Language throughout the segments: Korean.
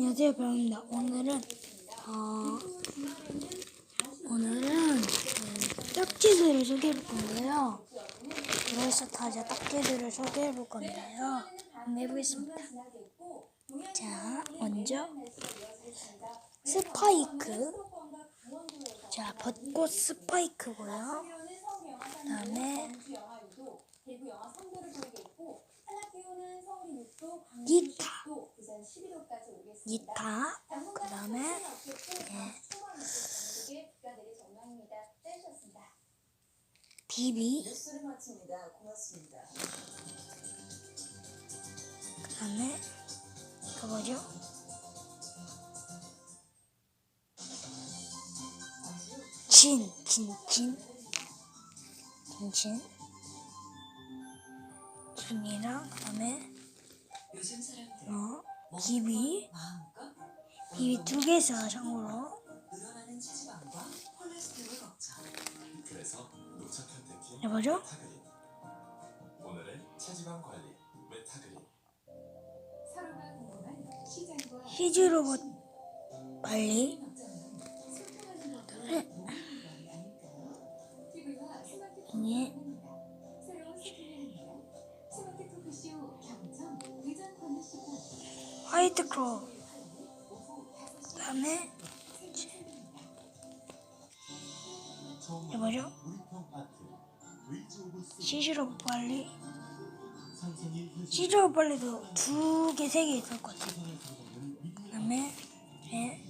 안녕하세요, 병입니다. 오늘은 어 오늘은 음, 딱지들을 소개해 볼 건데요. 그래서 타자 딱지들을 소개해 볼 건데요. 한번 해보겠습니다. 자, 먼저 스파이크. 자, 벚꽃 스파이크고요. 그 다음에 기타. 기타. 그 다음에 비비. 뉴스를 마칩니다. 고맙습니다. 그다음에 이거 뭐죠? 진, 진, 진, 진, 진, 요즘 사람들 어 마음껏 비비 두 개 있어요 참고로. 늘어나는 체지방과 콜레 화이트 크로우. 그 다음에 이거 뭐죠? 시즈로 빨리. 시즈로 빨리도 두 개, 세 개 있을 것 같아요. 그 다음에 네.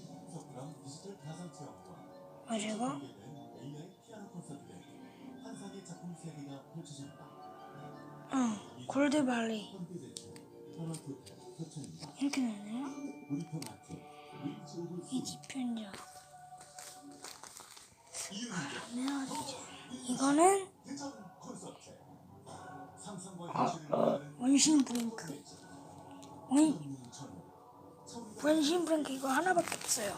그리고 어 골드 발리 이렇게 되네요. 이 뒤편이죠. 그러면 이제 이거는 원신 브링크. 원 원신 브링크 이거 하나밖에 없어요.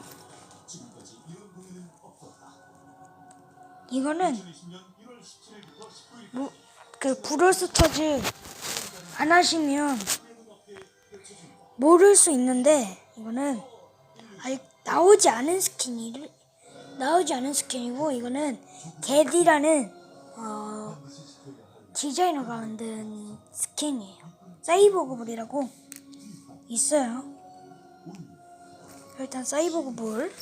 이거는 뭐 그 브롤스터즈 안 하시면 모를 수 있는데 이거는 아직 나오지 않은 스킨이 나오지 않은 스킨이고 이거는 게디라는 어, 디자이너가 만든 스킨이에요. 사이버그볼이라고 있어요. 일단 사이버그볼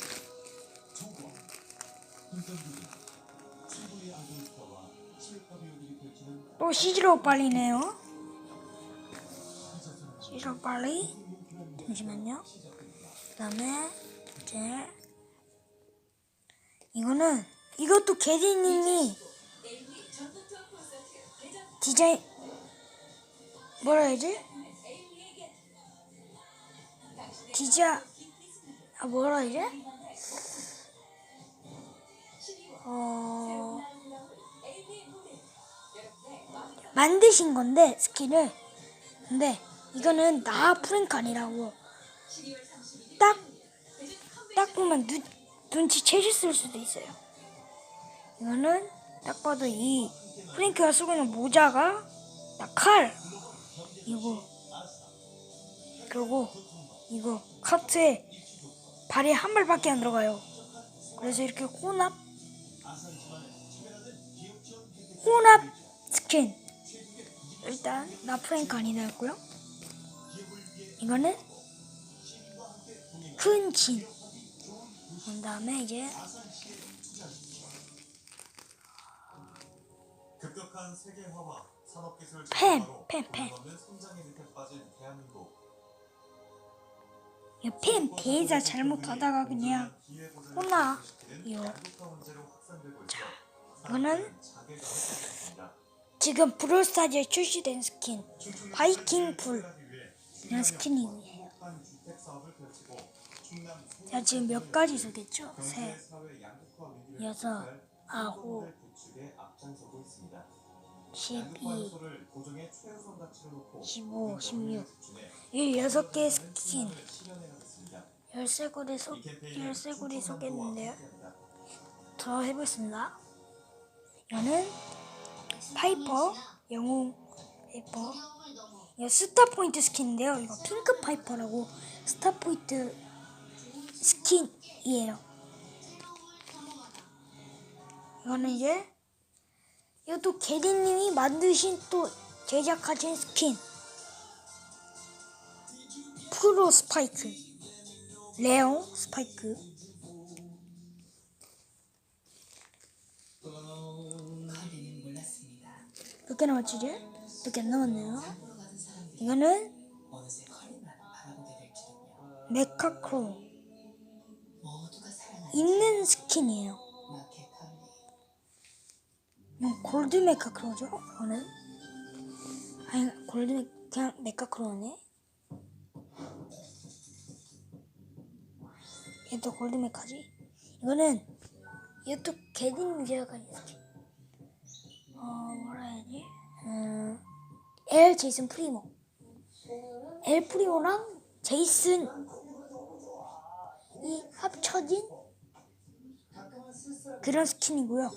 또 시즈로 빨리네요. 시즈로 빨리 잠시만요. 그 다음에 이제 이거는 이것도 게디님이 디자인 뭐라 해야지? 디자 아 뭐라 해야지? 어 만드신 건데 스킨을 근데 이거는 나 프랭크 아니라고 딱 딱 보면 눈, 눈치채셨을 수도 있어요. 이거는 딱 봐도 이 프랭크가 쓰고 있는 모자가 딱 칼. 이거 그리고 이거 카트에 발이 한 발밖에 안 들어가요. 그래서 이렇게 혼합 혼합 스킨 일단 나 프랭크 아니다였고요. 이거는 큰 진. 그 다음에 이제 급격한 세계 화와 산업 기술 펜, 자동화로 펜, 펜. 없는 성장의 밑에 빠진 대한민국 이펜 대자 잘못하다가 그냥 혼나. 있어 이거는. 지금 브롤스타즈에 출시된 스킨 바이킹 풀 이런 스킨이에요. 자 지금 몇 가지 소개했죠? 위기를 여섯, 아홉, 모델 구축에 앞장서고 있습니다. 양극화 12, 요소를 고정의 최우선 가치로 놓고 15, 16. 집중해 이 여섯 개의 스킨. 열세 고리 소이 열세 고리 소개했는데요. 더 해보겠습니다. 이거는 파이퍼 영웅 파이퍼 이거 스타 포인트 스킨인데요. 이거 핑크 파이퍼라고 스타 포인트 스킨이에요. 이거는 이제 이것도 게리님이 만드신 또 제작하신 스킨 프로 스파이크 레옹 스파이크 거리는 몰랐습니다. 몇개 남았지 이제? 몇개안 남았네요 이거는. 메카크로 있는 스킨이에요. 이건 골드 메카 크로죠? 이거는 아니 골드 메 그냥 메카 크로네 얘도 골드 메카지? 이거는 이것도 게딘 제작한 스킨. 어 뭐라 해야지? 음, 엘 제이슨 프리모. 엘 프리모랑 제이슨 이 합쳐진 그런 스킨이고요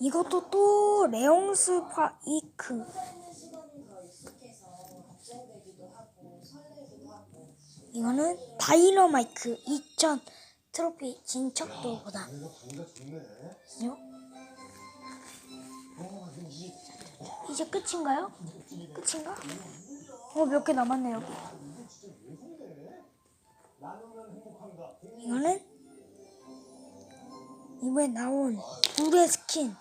이것도 또 레옹 스 파이크 이거는 다이너마이크 2000 트로피 진척도보다 요? 이제 끝인가요? 끝인가? 어 몇 개 남았네요 이거는 이번에 나온 불의 스킨.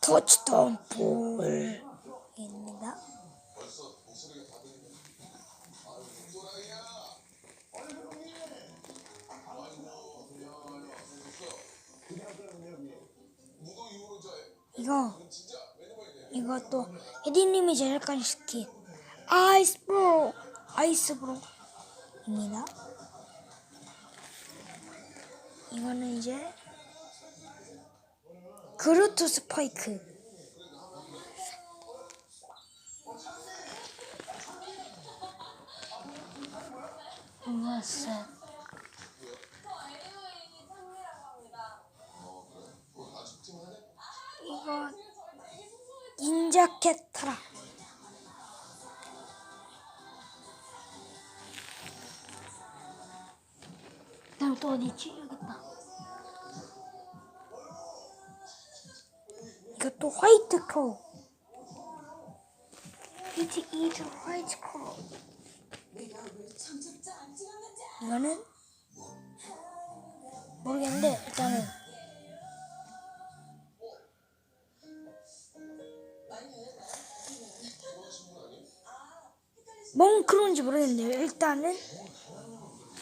터치다운 볼입니다. 이거 이것도 혜디님이 제작한 스킨 아이스 브로 아이스 브로입니다. 이거는 이제 그루트 스파이크 우와쎄 여기 있다. 이것도 화이트 크로우 이트 이트 화이트 크로우 이거는 모르겠는데 일단은. 뭔 크로인지 모르겠는데 일단은.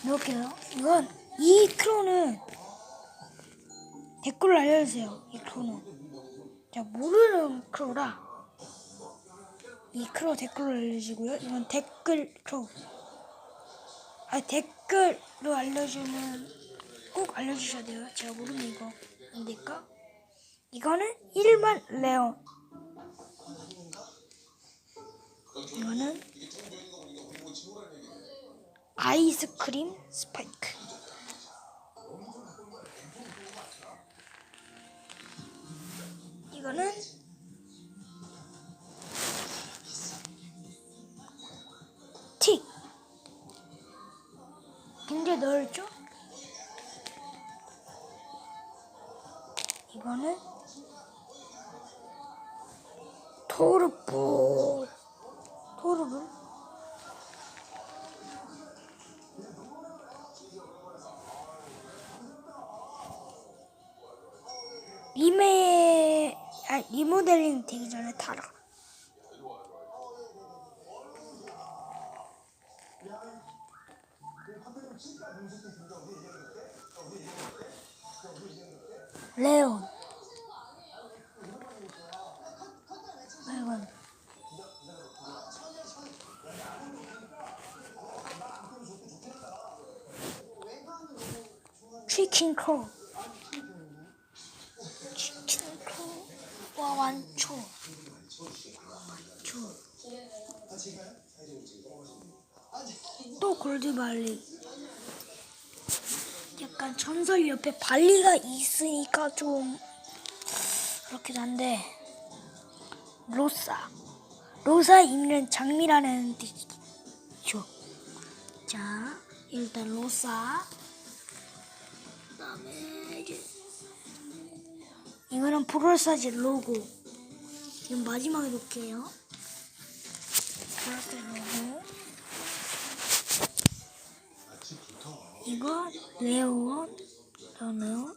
넣을게요. 이건 이 크로는 댓글로 알려주세요 이 크로는 자 모르는 크로라. 이 크로 댓글로 알려주고요. 이건 댓글 크로 아 댓글로 알려주면 꼭 알려주셔야 돼요. 제가 모르는 이거. 안 될까? 이거는 일반 레온 이거는 아이스크림 스파이크 이거는 틱 굉장히 넓죠? 이거는 토르 레온. 이건 치킨 크로. 치킨 크로. 와 완초. 완초. 또 골드발리 약간 전설 옆에 발리가 있으니까 좀 그렇기도 한데 로사 로사 입는 장미라는 뜻이죠. 자 일단 로사 이거는 브롤사지 로고 지금 마지막에 놓을게요. 브롤사 로고 이거 레온 레온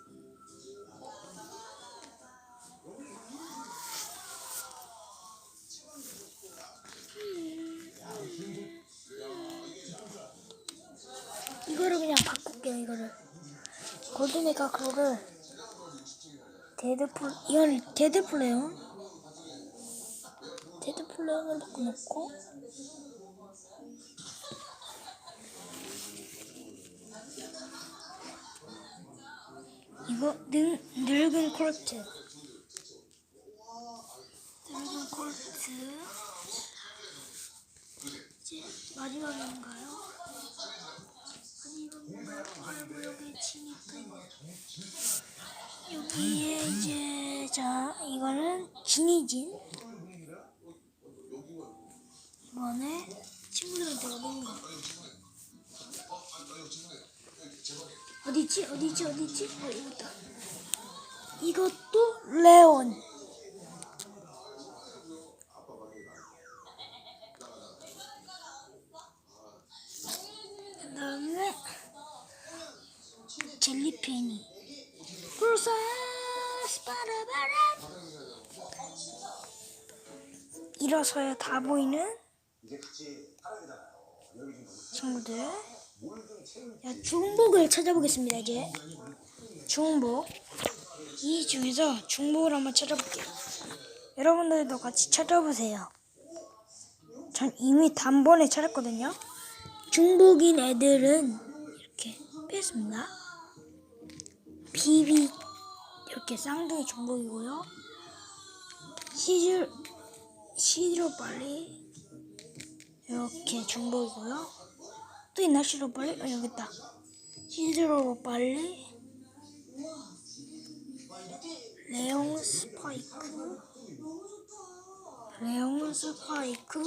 이거를 그냥 바꿀게요 이거를. 골드메가 크로를 데드풀 이건 데드플레온? 데드플레온을 바꿔놓고 이거 능, 늙은 콜트. 늙은 콜트. 이제 마지막인가요? 아니 이거 뭔가요? 아이고 여기 진입은 여기에 이제 자 이거는 진이진. 이번에 친구들한테 얻은 거 어디지? 어디지? 어디지? 어 이거다. 이것도 레온. 그다음에 젤리페니. 불사 스파라바라 일어서야 다 보이는 친구들 자, 중복을 찾아보겠습니다 이제. 중복. 이 중에서 중복을 한번 찾아볼게요. 여러분들도 같이 찾아보세요. 전 이미 단번에 찾았거든요. 중복인 애들은 이렇게 빼습니다. 비비 이렇게 쌍둥이 중복이고요. 시즈 시드로 빨리 이렇게 중복이고요 또 있나 시드로 빨리? 어, 여기 있다 시드로 빨리? 레옹 스파이크? 레옹 스파이크?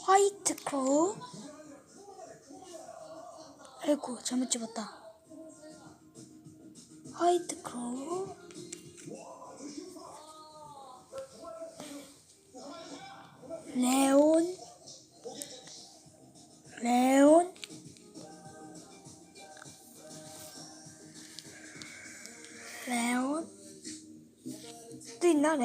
화이트 크로우? 아이고 잘못 집었다. 화이트 크로 우 레온 레온 레온 또 있나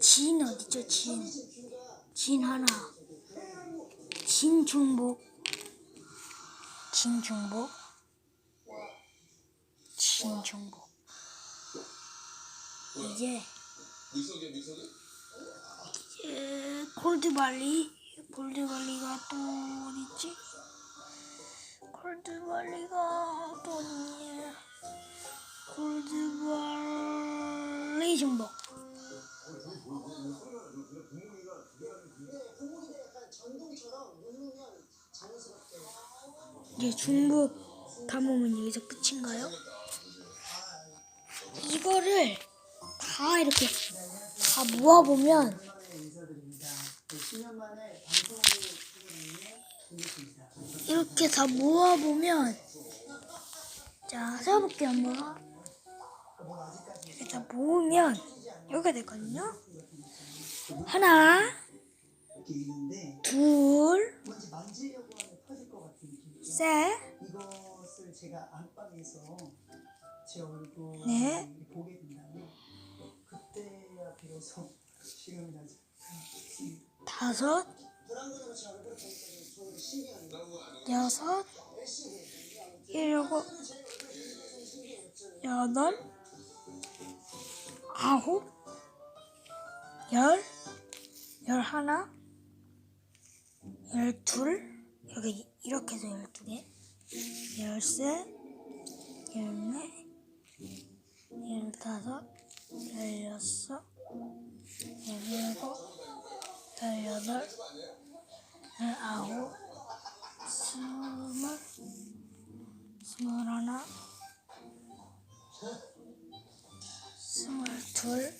진 어디죠? 진. 진 하나. 진 중복. 진 중복. 진 중복. 이제 이제 골드발리. 골드발리가 또 어디지? 골드발리가 또 어디냐? 골드발리 중복. 이제 중복 담으면 여기서 끝인가요? 이거를 다 이렇게 다 모아보면 이렇게 다 모아보면 자 세어볼게요 한번 이렇게 다 모으면 여기가 됐거든요 하나 둘 뭔지 만지려고 하면 터질 것 느낌. 셋, 이것을 제가 안방에서 제 얼굴을 네. 보게 된다면 그때야 비로소 지금이 나지. 다섯, 여섯, 일곱, 여덟, 아홉, 열, 열하나, 열둘, 여기 이렇게 해서 열두 개, 열셋, 열네, 열다섯, 열여섯, 열일곱, 열여덟, 열아홉, 스물, 스물하나, 스물둘.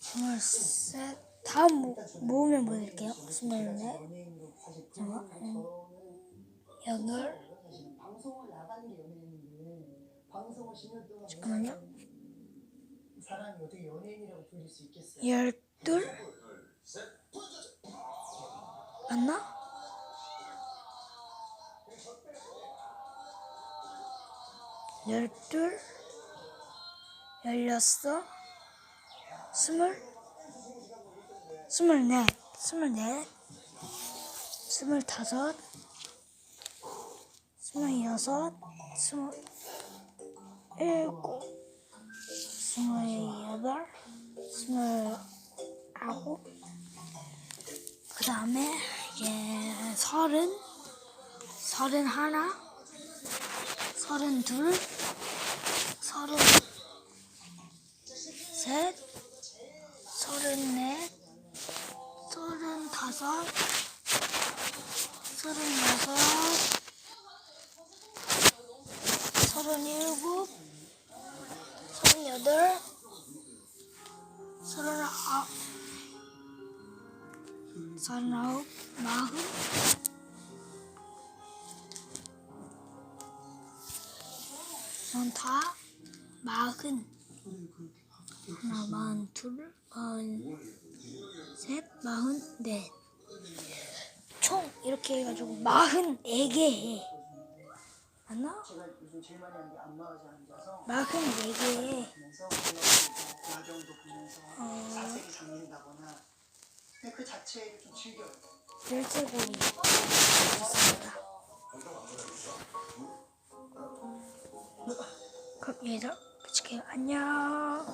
스물셋, 다음 모, 모으면 보여드릴게요. 잠깐만. 저는 여덟, 사실 방송을 나가는 게 연예인인데 방송을 10년 동안 잠깐만요. 열둘, 맞나? 열둘, 열여섯, 스물, 스물넷, 스물넷, 스물다섯, 스물여섯, 스물일곱, 스물여덟, 스물아홉, 그 다음에 이제 서른, 서른 하나, 서른 둘, 서른 셋, 서른 넷, 서른 다섯, 서른 여섯, 서른 일곱, 서른 여덟, 서른 아홉, 서른 아홉, 마흔, 많다, 마흔, 하나, 마흔 둘, 마흔 셋, 마흔 넷. 총 이렇게 해가지고 마흔 네개 해. 맞나? 마흔 네개 해. 보면서 야경도 보면서 어. 사색이 잡는다거나 근데 그 자체를 좀 즐겨요. 열쇠고리 좋습니다. 그럼 여기서 끝을게요. 안녕.